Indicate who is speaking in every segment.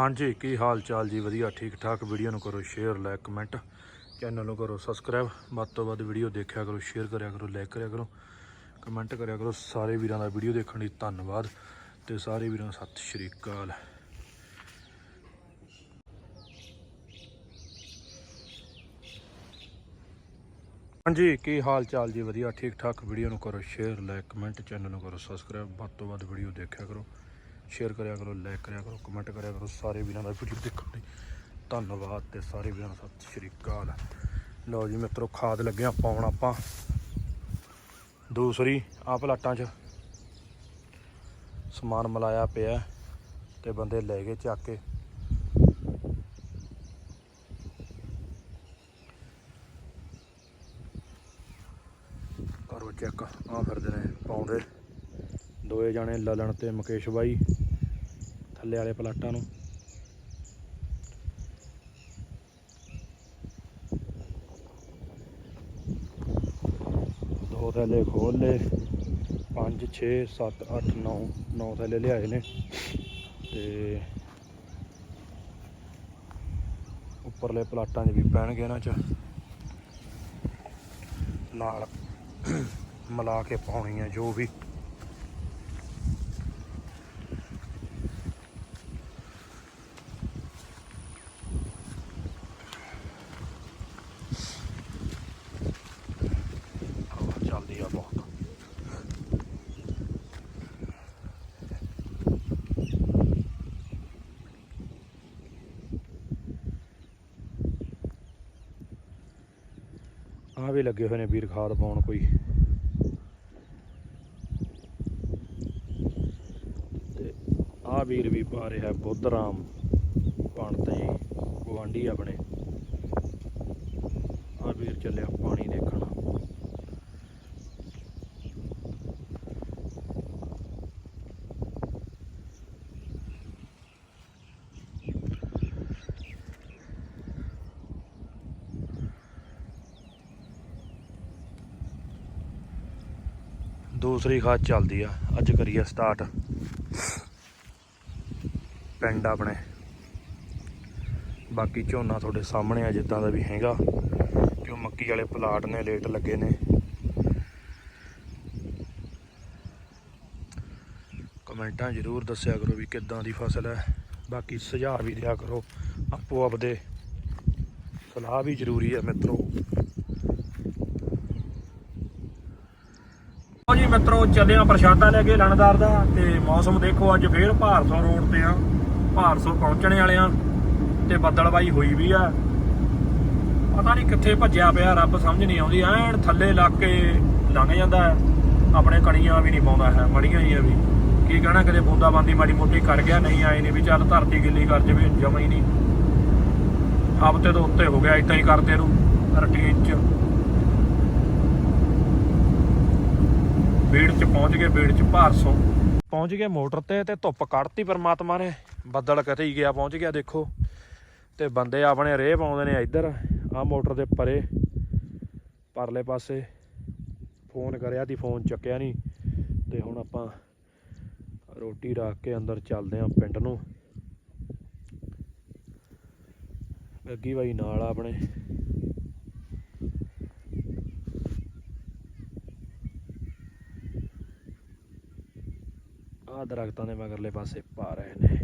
Speaker 1: ਹਾਂਜੀ, ਕੀ ਹਾਲ ਚਾਲ ਜੀ? ਵਧੀਆ ਠੀਕ ਠਾਕ ਵੀਡੀਓ ਨੂੰ ਕਰੋ ਸ਼ੇਅਰ ਲਾਈਕ ਕਮੈਂਟ ਚੈਨਲ ਨੂੰ ਕਰੋ ਸਬਸਕ੍ਰਾਈਬ ਵੱਧ ਤੋਂ ਵੱਧ ਵੀਡੀਓ ਦੇਖਿਆ ਕਰੋ ਸ਼ੇਅਰ ਕਰਿਆ ਕਰੋ ਲਾਈਕ ਕਰਿਆ ਕਰੋ ਕਮੈਂਟ ਕਰਿਆ ਕਰੋ। ਸਾਰੇ ਵੀਰਾਂ ਦਾ ਵੀਡੀਓ ਦੇਖਣ ਲਈ ਧੰਨਵਾਦ ਤੇ ਸਾਰੇ ਵੀਰਾਂ ਨੂੰ ਸਤਿ ਸ਼੍ਰੀ ਅਕਾਲ। ਹਾਂਜੀ, ਕੀ ਹਾਲ ਚਾਲ ਜੀ? ਵਧੀਆ ਠੀਕ ਠਾਕ ਵੀਡੀਓ ਨੂੰ ਕਰੋ ਸ਼ੇਅਰ ਲਾਈਕ ਕਮੈਂਟ ਚੈਨਲ ਨੂੰ ਕਰੋ ਸਬਸਕ੍ਰਾਈਬ ਵੱਧ ਤੋਂ ਵੱਧ ਵੀਡੀਓ ਦੇਖਿਆ ਕਰੋ। ਸ਼ੇਅਰ ਕਰਿਆ ਕਰੋ ਲਾਈਕ ਕਰਿਆ ਕਰੋ ਕਮੈਂਟ ਕਰਿਆ ਕਰੋ, ਸਾਰੇ ਵੀਰਾਂ ਦਾ ਵੀਡੀਓ ਦੇਖਣ ਲਈ। ਧੰਨਵਾਦ ਤੇ ਸਾਰੇ ਵੀਰਾਂ ਨੂੰ ਸਤਿ ਸ਼੍ਰੀ ਅਕਾਲ। ਲਓ ਜੀ ਮਿੱਤਰੋ, ਖਾਦ ਲੱਗਿਆ ਪਾਉਣ ਆਪਾਂ। ਦੂਸਰੀ ਆ ਪਲਾਟਾਂ 'ਚ ਸਮਾਨ ਮਲਾਇਆ ਪਿਆ ਤੇ ਬੰਦੇ ਲੈ ਗਏ ਚੱਕ ਕੇ ਕਰੋ ਚੈੱਕ ਆ ਫਿਰਦੇ ਨੇ ਪਾਉਂਦੇ ਦੋਏ ਜਾਣੇ ਲਲਣ ਤੇ ਮੁਕੇਸ਼ ਬਾਈ ਥੱਲੇ ਵਾਲੇ ਪਲਾਟਾਂ ਨੂੰ। ਦੋ ਥੈਲੇ ਖੋਲ ਲਏ। 5 6 7 8 9 9 ਥੈਲੇ ਲਿਆਏ ਨੇ। ਤੇ ਉੱਪਰਲੇ ਪਲਾਟਾਂ 'ਚ ਵੀ ਪੈਣਗੇ ਇਹਨਾਂ 'ਚ। ਨਾਲ ਮਿਲਾ ਕੇ ਪਾਉਣੀ ਹੈ ਜੋ ਵੀ ਹਵਾ ਚੱਲਦੀ ਆ ਬਹੁਤ ਆ ਲੱਗੇ ਹੋਏ ਨੇ ਵੀਰ ਖਾਦ ਪਾਉਣ ਕੋਈ। ਤੇ ਆ ਵੀਰ ਵੀ ਪਾ ਰਿਹਾ ਬੁੱਧ ਰਾਮ ਪੰਡਤ ਜੀ ਗਵਾਂਢੀ ਆਪਣੇ। ਆ ਵੀਰ ਚੱਲਿਆ ਪਾਣੀ ਦੇਖਣ। ਦੂਸਰੀ ਖਾਦ ਚੱਲਦੀ ਆ। ਅੱਜ ਕਰੀਏ ਸਟਾਰਟ ਪਿੰਡ ਆਪਣੇ। ਬਾਕੀ ਝੋਨਾ ਤੁਹਾਡੇ ਸਾਹਮਣੇ ਆ, ਜਿੱਦਾਂ ਦਾ ਵੀ ਹੈਗਾ। ਕਿਉਂ ਮੱਕੀ ਵਾਲੇ ਪਲਾਟ ਨੇ ਲੇਟ ਲੱਗੇ ਨੇ। ਕਮੈਂਟਾਂ ਜ਼ਰੂਰ ਦੱਸਿਆ ਕਰੋ ਵੀ ਕਿੱਦਾਂ ਦੀ ਫਸਲ ਹੈ। ਬਾਕੀ ਸੁਝਾਅ ਵੀ ਦਿਆ ਕਰੋ। ਆਪੋ ਆਪਦੇ ਸਲਾਹ ਵੀ ਜ਼ਰੂਰੀ ਹੈ ਮਿੱਤਰੋ ਲਓ ਜੀ ਮਿੱਤਰੋ, ਚੱਲੇ ਪ੍ਰਸ਼ਾਦਾ ਲੈ ਕੇ ਲਣਦਾਰ ਦਾ ਤੇ ਮੌਸਮ ਦੇਖੋ ਅੱਜ ਫੇਰ ਭਾਰਸੋਂ ਰੋਡ ਤੇ ਆ। ਭਾਰਸੋਂ ਪਹੁੰਚਣੇ ਵਾਲੇ ਆ ਤੇ ਬੱਦਲਬਾਈ ਹੋਈ ਵੀ ਆ। ਪਤਾ ਨਹੀਂ ਕਿੱਥੇ ਭੱਜਿਆ ਪਿਆ, ਰੱਬ ਸਮਝ ਨਹੀਂ ਆਉਂਦੀ। ਐਨ ਥੱਲੇ ਲੱਗ ਕੇ ਲੰਘ ਜਾਂਦਾ ਹੈ। ਆਪਣੇ ਕਣੀਆਂ ਵੀ ਨਹੀਂ ਪਾਉਂਦਾ ਹੈ, ਮੜੀਆਂ ਹੀ ਆ ਵੀ। ਕੀ ਕਹਿਣਾ ਕਦੇ ਬੂੰਦਾਬਾਂਦੀ ਮਾੜੀ ਮੋਟੀ ਕਰ ਗਿਆ, ਨਹੀਂ ਆਏ ਨਹੀਂ ਵੀ ਚੱਲ ਧਰਤੀ ਗਿੱਲੀ ਕਰ ਜਵੇ, ਜਮਾ ਹੀ ਨਹੀਂ ਹਫ਼ਤੇ ਤੋਂ ਉੱਤੇ ਹੋ ਗਿਆ ਇਦਾਂ ਹੀ ਕਰਦੇ ਨੂੰ ਰੁਟੀਨ ਚ। ਬੀੜ ਚ ਪਹੁੰਚ ਗਏ, ਬੀੜ ਚ ਭਾਰਸੋਂ ਪਹੁੰਚ ਗਏ ਮੋਟਰ ਤੇ ਤੇ ਧੁੱਪ ਕੱਢਤੀ ਪਰਮਾਤਮਾ ਨੇ। ਬੱਦਲ ਕਿਤੇ ਹੀ ਗਿਆ, ਪਹੁੰਚ ਗਿਆ ਦੇਖੋ। ਤੇ ਬੰਦੇ ਆਪਣੇ ਰੇਹ ਪਾਉਂਦੇ ਨੇ ਇੱਧਰ। ਆ ਮੋਟਰ ਦੇ ਪਰੇ, ਪਰਲੇ ਪਾਸੇ ਫੋਨ ਕਰਿਆ ਦੀ ਫੋਨ ਚੱਕਿਆ ਨਹੀਂ। ਤੇ ਹੁਣ ਆਪਾਂ ਰੋਟੀ ਰੱਖ ਕੇ ਅੰਦਰ ਚੱਲਦੇ ਆਂ ਪਿੰਡ ਨੂੰ। ਗੱਗੀ ਬਾਈ ਨਾਲ ਆਪਣੇ। ਆ ਦਰਖਤਾਂ ਦੇ ਮਗਰਲੇ ਪਾਸੇ ਪਾ ਰਹੇ ਨੇ।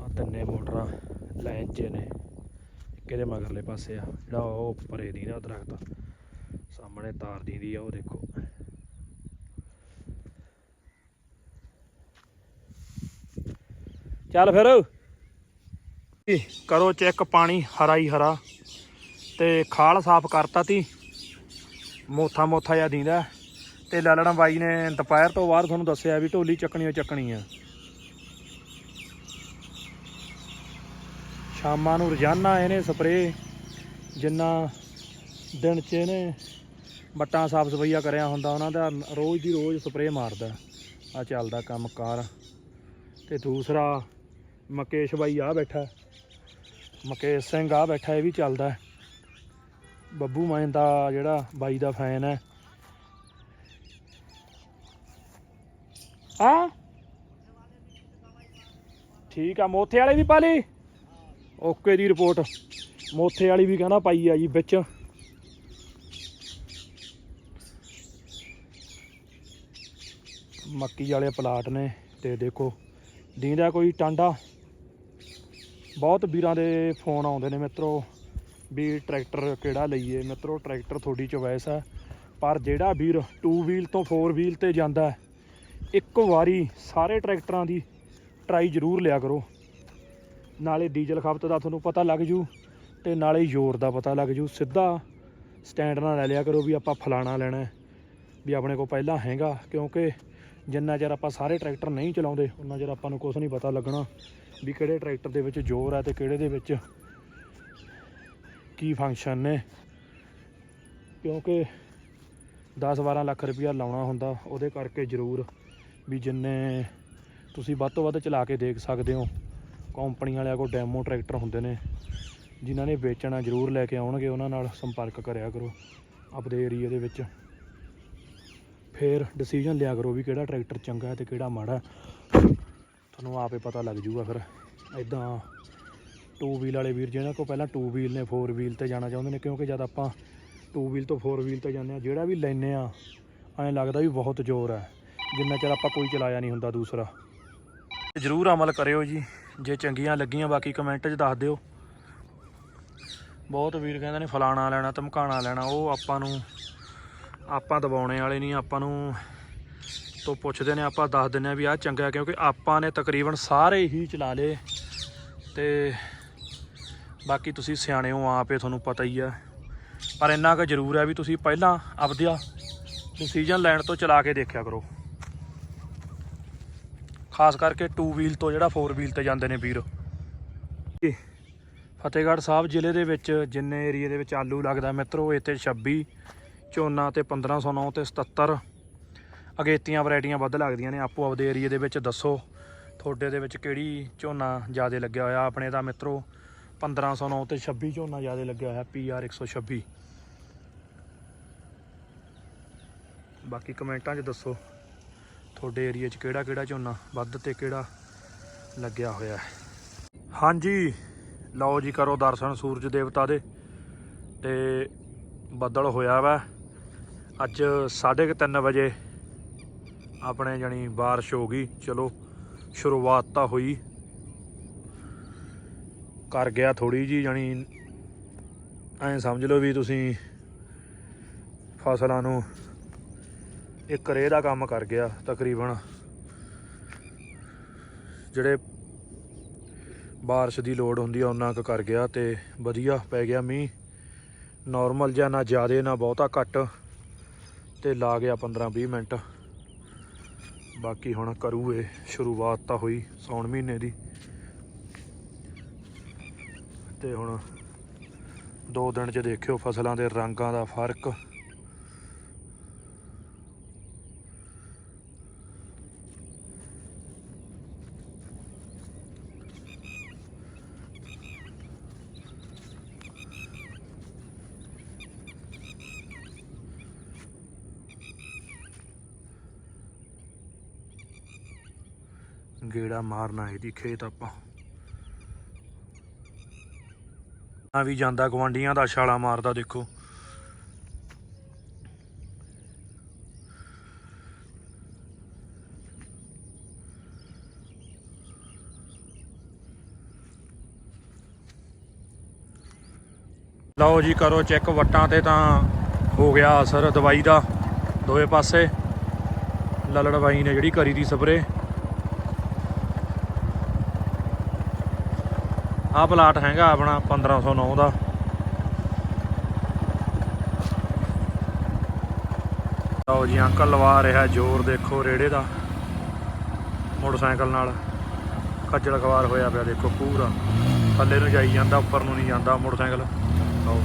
Speaker 1: ਆ ਤਿੰਨੇ ਮੋਟਰਾਂ ਲਾਈਨ 'ਚ ਨੇ। ਇੱਕ ਮਗਰਲੇ ਪਾਸੇ ਆ, ਜਿਹੜਾ ਉਹ ਪਰੇ ਦੀ ਨਾ ਦਰਖਤ ਸਾਹਮਣੇ ਤਾਰ ਦੀ ਆ, ਉਹ ਦੇਖੋ। ਚੱਲ ਫਿਰ। ਕਰੋ ਚੈੱਕ ਪਾਣੀ, ਹਰਾ ਹੀ ਹਰਾ। ਤੇ ਖਾਲ ਸਾਫ਼ ਕਰਤਾ ਤੀ। ਮੋਥਾ ਮੋਥਾ ਜਿਹਾ ਦੀਂਦਾ। ਤੇ ਲਾਲਣਾ ਬਾਈ ਨੇ ਦੁਪਹਿਰ ਤੋਂ ਬਾਅਦ ਤੁਹਾਨੂੰ ਦੱਸਿਆ ਵੀ ਢੋਲੀ ਚੱਕਣੀ ਓ ਚੱਕਣੀ ਆ। ਸ਼ਾਮਾਂ ਨੂੰ ਰੋਜ਼ਾਨਾ ਇਹਨੇ ਸਪਰੇ ਜਿੰਨਾ ਦਿਨ ਚ ਇਹਨੇ ਬੱਟਾਂ ਸਾਫ਼ ਸਫਾਈਆ ਕਰਿਆ ਹੁੰਦਾ, ਉਹਨਾਂ ਦਾ ਰੋਜ਼ ਦੀ ਰੋਜ਼ ਸਪਰੇ ਮਾਰਦਾ। ਆ ਚੱਲਦਾ ਕੰਮ ਕਾਰ ਤੇ ਦੂਸਰਾ ਮਕੇਸ਼ ਬਾਈ ਆ ਬੈਠਾ। ਮਕੇਸ਼ ਸਿੰਘ ਆ ਬੈਠਾ, ਇਹ ਵੀ ਚੱਲਦਾ। ਬੱਬੂ ਮਾਨ ਦਾ ਜਿਹੜਾ ਬਾਈ ਦਾ ਫੈਨ ਹੈ। ਹਾਂ? ਠੀਕ ਆ, ਮੋਥੇ ਵਾਲੇ ਵੀ ਪਾ ਲਈ? ਓਕੇ ਦੀ ਰਿਪੋਰਟ ਮੋਥੇ ਵਾਲੀ ਵੀ ਕਹਿੰਦਾ ਪਾਈ ਆ ਜੀ ਵਿੱਚ। ਮੱਕੀ ਵਾਲੇ ਪਲਾਟ ਨੇ ਤੇ ਦੇਖੋ, ਦੀਂਦਾ ਕੋਈ ਟਾਂਡਾ। ਬਹੁਤ ਵੀਰਾਂ ਦੇ ਫੋਨ ਆਉਂਦੇ ਨੇ ਮਿੱਤਰੋ। ਵੀ ਟਰੈਕਟਰ ਕਿਹੜਾ ਲਈਏ? ਮਿੱਤਰੋ ਟਰੈਕਟਰ ਤੁਹਾਡੀ ਚੋਇਸ ਹੈ ਪਰ ਜਿਹੜਾ ਵੀਰ 2 ਵੀਲ ਤੋਂ 4 ਵੀਲ ਤੇ ਜਾਂਦਾ ਹੈ, ਇੱਕ ਵਾਰੀ ਸਾਰੇ ਟਰੈਕਟਰਾਂ ਦੀ ਟਰਾਈ ਜ਼ਰੂਰ ਲਿਆ ਕਰੋ। ਨਾਲੇ ਡੀਜ਼ਲ ਖਪਤ ਦਾ ਤੁਹਾਨੂੰ ਪਤਾ ਲੱਗ ਜੂ ਤੇ ਨਾਲੇ ਜ਼ੋਰ ਦਾ ਪਤਾ ਲੱਗ ਜੂ। ਸਿੱਧਾ ਸਟੈਂਡ ਨਾਲ ਲੈ ਲਿਆ ਕਰੋ ਵੀ ਆਪਾਂ ਫਲਾਣਾ ਲੈਣਾ ਵੀ ਆਪਣੇ ਕੋਲ ਪਹਿਲਾਂ ਹੈਗਾ। ਕਿਉਂਕਿ ਜਿੰਨਾ ਚਿਰ ਆਪਾਂ ਸਾਰੇ ਟਰੈਕਟਰ ਨਹੀਂ ਚਲਾਉਂਦੇ ਉਹਨਾਂ ਚਿਰ ਆਪਾਂ ਨੂੰ ਕੁਝ ਨਹੀਂ ਪਤਾ ਲੱਗਣਾ ਵੀ ਕਿਹੜੇ ਟਰੈਕਟਰ ਦੇ ਵਿੱਚ ਜ਼ੋਰ ਹੈ ਤੇ ਕਿਹੜੇ ਦੇ ਵਿੱਚ ਕੀ ਫੰਕਸ਼ਨ ਨੇ ਕਿਉਂਕਿ 10-12 ਲੱਖ ਰੁਪਇਆ ਲਾਉਣਾ ਹੁੰਦਾ, ਉਹਦੇ ਕਰਕੇ ਜ਼ਰੂਰ ਵੀ ਜਿੰਨੇ ਤੁਸੀਂ ਵੱਧ ਤੋਂ ਵੱਧ ਚਲਾ ਕੇ ਦੇਖ ਸਕਦੇ ਹੋ ਕੰਪਨੀ ਵਾਲਿਆਂ ਕੋਲ ਡੈਮੋ ਟਰੈਕਟਰ ਹੁੰਦੇ ਨੇ, ਜਿਨ੍ਹਾਂ ਨੇ ਵੇਚਣਾ ਜ਼ਰੂਰ ਲੈ ਕੇ ਆਉਣਗੇ, ਉਹਨਾਂ ਨਾਲ ਸੰਪਰਕ ਕਰਿਆ ਕਰੋ ਆਪਦੇ ਏਰੀਆ ਦੇ ਵਿੱਚ ਫਿਰ ਡਿਸੀਜਨ ਲਿਆ ਕਰੋ ਵੀ ਕਿਹੜਾ ਟਰੈਕਟਰ ਚੰਗਾ ਹੈ ਤੇ ਕਿਹੜਾ ਮਾੜਾ ਹੈ। ਤੁਹਾਨੂੰ ਆਪੇ ਪਤਾ ਲੱਗ ਜੂਗਾ ਫਿਰ ਐਦਾਂ ਟੂ ਵੀਲ ਵਾਲੇ ਵੀਰ ਜਿਹਨਾਂ ਕੋਲ ਪਹਿਲਾਂ ਟੂ ਵੀਲ ਨੇ ਫੋਰ ਵੀਲ ਤੇ ਜਾਣਾ ਚਾਹੁੰਦੇ ਨੇ, ਕਿਉਂਕਿ ਜਦ ਆਪਾਂ ਟੂ ਵੀਲ ਤੋਂ ਫੋਰ ਵੀਲ ਤੇ ਜਾਂਦੇ ਆ ਜਿਹੜਾ ਵੀ ਲੈਨੇ ਆ ਐਂ ਲੱਗਦਾ ਵੀ ਬਹੁਤ ਜ਼ੋਰ ਹੈ, ਜਿੰਨਾ ਚਿਰ ਆਪਾਂ ਕੋਈ ਚਲਾਇਆ ਨਹੀਂ ਹੁੰਦਾ ਦੂਸਰਾ। ਜ਼ਰੂਰ ਅਮਲ ਕਰਿਓ ਜੀ, ਜੇ ਚੰਗੀਆਂ ਲੱਗੀਆਂ, ਬਾਕੀ ਕਮੈਂਟ 'ਚ ਦੱਸ ਦਿਓ। ਬਹੁਤ ਵੀਰ ਕਹਿੰਦੇ ਨੇ ਫਲਾਣਾ ਲੈਣਾ, ਧਮਕਾਣਾ ਲੈਣਾ, ਉਹ ਆਪਾਂ ਨੂੰ, ਆਪਾਂ ਦਬਾਉਣੇ ਵਾਲੇ ਨਹੀਂ, ਆਪਾਂ ਨੂੰ ਤੋਂ ਪੁੱਛਦੇ ਨੇ, ਆਪਾਂ ਦੱਸ ਦਿੰਨੇ ਆ ਵੀ ਆਹ ਚੰਗਾ ਕਿਉਂਕਿ ਆਪਾਂ ਨੇ ਤਕਰੀਬਨ ਸਾਰੇ ਹੀ ਚਲਾ ਲਏ, ਤੇ ਬਾਕੀ ਤੁਸੀਂ ਸਿਆਣੇ ਹੋ, ਆਪੇ ਤੁਹਾਨੂੰ ਪਤਾ ਹੀ ਆ। ਪਰ ਇੰਨਾ ਕੁ ਜ਼ਰੂਰ ਹੈ ਵੀ ਤੁਸੀਂ ਪਹਿਲਾਂ ਆਪਦਾ ਡਿਸੀਜਨ ਲੈਣ ਤੋਂ ਚਲਾ ਕੇ ਦੇਖਿਆ ਕਰੋ। ਖਾਸ ਕਰਕੇ 2 ਵੀਲ ਤੋਂ ਜਿਹੜਾ 4 ਵੀਲ ਤੇ ਜਾਂਦੇ ਨੇ ਵੀਰ। ਫਤਿਹਗੜ੍ਹ ਸਾਹਿਬ ਜ਼ਿਲ੍ਹੇ ਦੇ ਵਿੱਚ ਜਿੰਨੇ ਏਰੀਏ ਦੇ ਵਿੱਚ ਆਲੂ ਲੱਗਦਾ, ਮਿੱਤਰੋ ਇੱਥੇ 26 ਝੋਨਾ ਤੇ 1509 ਤੇ 77 ਅਗੇਤੀਆਂ ਵੈਰਾਈਟੀਆਂ ਵੱਧ ਲੱਗਦੀਆਂ ਨੇ, ਆਪੋ ਆਪਦੇ ਏਰੀਏ ਦੇ ਵਿੱਚ ਦੱਸੋ। ਤੁਹਾਡੇ ਦੇ ਵਿੱਚ ਕਿਹੜੀ ਝੋਨਾ ਜ਼ਿਆਦਾ ਲੱਗਿਆ ਹੋਇਆ, ਆਪਣੇ ਤਾਂ ਮਿੱਤਰੋ 1509 ਤੇ 26 ਝੋਨਾ ਜ਼ਿਆਦਾ ਲੱਗਿਆ ਹੋਇਆ, PR 126 ਬਾਕੀ ਕਮੈਂਟਾਂ 'ਚ ਦੱਸੋ, ਤੁਹਾਡੇ ਏਰੀਏ 'ਚ ਕਿਹੜਾ ਕਿਹੜਾ ਝੋਨਾ ਵੱਧ ਤੇ ਕਿਹੜਾ ਲੱਗਿਆ ਹੋਇਆ ਹਾਂਜੀ, ਲਓ ਜੀ ਕਰੋ ਦਰਸ਼ਨ ਸੂਰਜ ਦੇਵਤਾ ਦੇ, ਤੇ ਬੱਦਲ ਹੋਇਆ ਵਾ। ਅੱਜ 3:30 ਵਜੇ ਆਪਣੇ ਜਣੀ ਬਾਰਿਸ਼ ਹੋ ਗਈ, ਚਲੋ, ਸ਼ੁਰੂਆਤ ਤਾਂ ਹੋਈ। ਕਰ ਗਿਆ ਥੋੜੀ ਜੀ ਜਣੀ ਐਂ ਸਮਝ ਲਓ ਵੀ ਤੁਸੀਂ ਫਸਲਾਂ ਨੂੰ ਇੱਕ ਰੇਹ ਦਾ ਕੰਮ ਕਰ ਗਿਆ, ਤਕਰੀਬਨ। ਜਿਹੜੇ ਬਾਰਿਸ਼ ਦੀ ਲੋੜ ਹੁੰਦੀ ਆ, ਉਹਨਾਂ ਕੁ ਕਰ ਗਿਆ ਤੇ ਵਧੀਆ ਪੈ ਗਿਆ ਮੀਂਹ। ਨਾਰਮਲ ਜਿਹਾ, ਨਾ ਜ਼ਿਆਦੇ, ਨਾ ਬਹੁਤਾ ਘੱਟ। ਤੇ ਲਾ ਗਿਆ 15 20 ਮਿੰਟ। ਬਾਕੀ ਹੁਣ ਕਰੂ ਇਹ ਸ਼ੁਰੂਆਤ ਤਾਂ ਹੋਈ ਸੌਣ ਮਹੀਨੇ ਦੀ। ਤੇ ਹੁਣ ਦੋ ਦਿਨ ਚ ਦੇਖਿਓ ਫਸਲਾਂ ਦੇ ਰੰਗਾਂ ਦਾ ਫ਼ਰਕ। ਗੇੜਾ ਮਾਰਨਾ ਇਹਦੀ ਖੇਤ ਆਪਾਂ। ਆ ਵੀ ਜਾਂਦਾ ਗਵਾਂਡੀਆਂ ਦਾ ਛਾਲਾ ਮਾਰਦਾ ਦੇਖੋ। ਲਓ ਜੀ, ਕਰੋ ਚੈੱਕ ਵੱਟਾਂ ਤੇ ਤਾਂ ਹੋ ਗਿਆ ਅਸਰ ਦਵਾਈ ਦਾ। ਦੋਵੇਂ ਪਾਸੇ ਲਲੜ ਬਾਈ ਨੇ ਜਿਹੜੀ ਕਰੀ ਦੀ ਸਪਰੇ। ਆਹ ਪਲਾਟ ਹੈਗਾ ਆਪਣਾ 1509 ਦਾ। ਆਓ ਜੀ, ਅੰਕਲ ਲਵਾ ਰਿਹਾ ਜ਼ੋਰ, ਦੇਖੋ ਰੇੜੇ ਦਾ। ਮੋਟਰਸਾਈਕਲ ਨਾਲ ਖੱਜਲ ਖਵਾਰ ਹੋਇਆ ਪਿਆ, ਦੇਖੋ ਪੂਰਾ। ਥੱਲੇ ਨੂੰ ਜਾਈ ਜਾਂਦਾ, ਉੱਪਰ ਨੂੰ ਨਹੀਂ ਜਾਂਦਾ ਮੋਟਰਸਾਈਕਲ। ਆਓ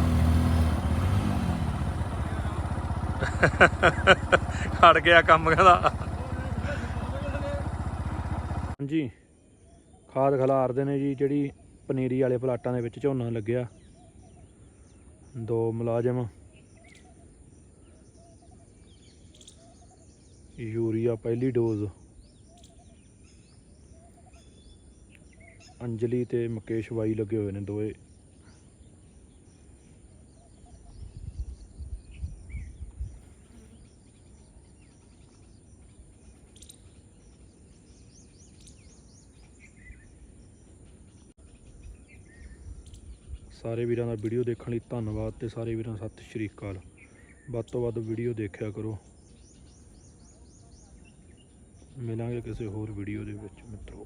Speaker 1: ਖੜ ਗਿਆ ਕੰਮ ਕਹਿੰਦਾ। ਹਾਂਜੀ। ਖਾਦ ਖਿਲਾਰਦੇ ਨੇ ਜੀ, ਜਿਹੜੀ ਪਨੀਰੀ ਵਾਲੇ ਪਲਾਟਾਂ ਦੇ ਵਿੱਚ ਝੋਨਾ ਲੱਗਿਆ। ਦੋ ਮੁਲਾਜ਼ਮ। ਯੂਰੀਆ ਪਹਿਲੀ ਡੋਜ਼। ਅੰਜਲੀ ਤੇ ਮੁਕੇਸ਼ ਵਾਈ ਲੱਗੇ ਹੋਏ ਨੇ ਦੋਏ। ਸਾਰੇ ਵੀਰਾਂ ਦਾ ਵੀਡੀਓ ਦੇਖਣ ਲਈ ਧੰਨਵਾਦ ਤੇ ਸਾਰੇ ਵੀਰਾਂ ਨੂੰ ਸਤਿ ਸ਼੍ਰੀ ਅਕਾਲ। ਵੱਧ ਤੋਂ ਵੱਧ ਵੀਡੀਓ ਦੇਖਿਆ ਕਰੋ। ਮਿਲਾਂਗੇ ਕਿਸੇ ਹੋਰ ਵੀਡੀਓ ਦੇ ਵਿੱਚ ਮਿੱਤਰੋ।